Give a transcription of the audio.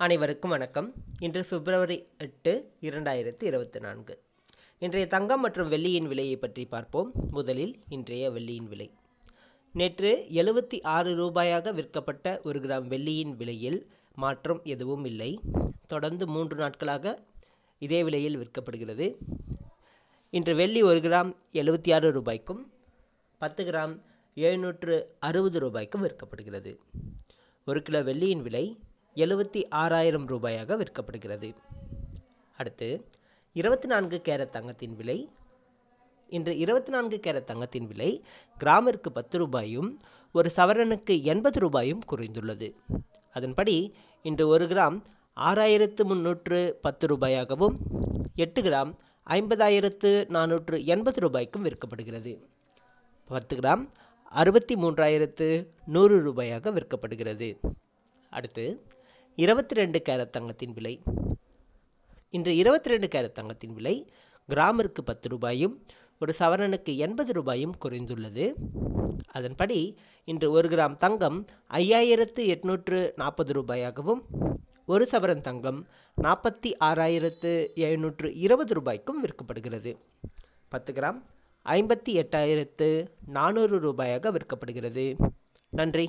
அனைவருக்கும் வணக்கம். இன்று பிப்ரவரி எட்டு இரண்டாயிரத்தி இருபத்தி நான்கு. இன்றைய தங்கம் மற்றும் வெள்ளியின் விலையை பற்றி பார்ப்போம். முதலில் இன்றைய வெள்ளியின் விலை. நேற்று எழுபத்தி ஆறு ரூபாயாக விற்கப்பட்ட ஒரு கிராம் வெள்ளியின் விலையில் மாற்றம் எதுவும் இல்லை. தொடர்ந்து மூன்று நாட்களாக இதே விலையில் விற்கப்படுகிறது. இன்று வெள்ளி ஒரு கிராம் எழுபத்தி ஆறு ரூபாய்க்கும் பத்து கிராம் எழுநூற்று அறுபது ரூபாய்க்கும் விற்கப்படுகிறது. ஒரு கிலோ வெள்ளியின் விலை எழுபத்தி ஆறாயிரம் ரூபாயாக விற்கப்படுகிறது. அடுத்து இருபத்தி நான்கு கேரட் தங்கத்தின் விலை. இன்று இருபத்தி நான்கு கேரட் தங்கத்தின் விலை கிராமிற்கு பத்து ரூபாயும் ஒரு சவரனுக்கு எண்பது ரூபாயும் குறைந்துள்ளது. அதன்படி இன்று ஒரு கிராம் ஆறாயிரத்து முன்னூற்று பத்து ரூபாயாகவும் எட்டு கிராம் ஐம்பதாயிரத்து நானூற்று எண்பது ரூபாய்க்கும் விற்கப்படுகிறது. பத்து கிராம் அறுபத்தி மூன்றாயிரத்து நூறு ரூபாயாக விற்கப்படுகிறது. அடுத்து இருபத்தி ரெண்டு கேரட் தங்கத்தின் விலை. இன்று இருபத்தி ரெண்டு கேரட் தங்கத்தின் விலை கிராமிற்கு பத்து ரூபாயும் ஒரு சவரனுக்கு எண்பது ரூபாயும் குறைந்துள்ளது. அதன்படி இன்று ஒரு கிராம் தங்கம் ஐயாயிரத்து எட்நூற்று நாற்பது ரூபாயாகவும் ஒரு சவரன் தங்கம் நாற்பத்தி ஆறாயிரத்து எழுநூற்று இருபது ரூபாய்க்கும் விற்கப்படுகிறது. பத்து கிராம் ஐம்பத்தி எட்டாயிரத்து நானூறு ரூபாயாக விற்கப்படுகிறது. நன்றி.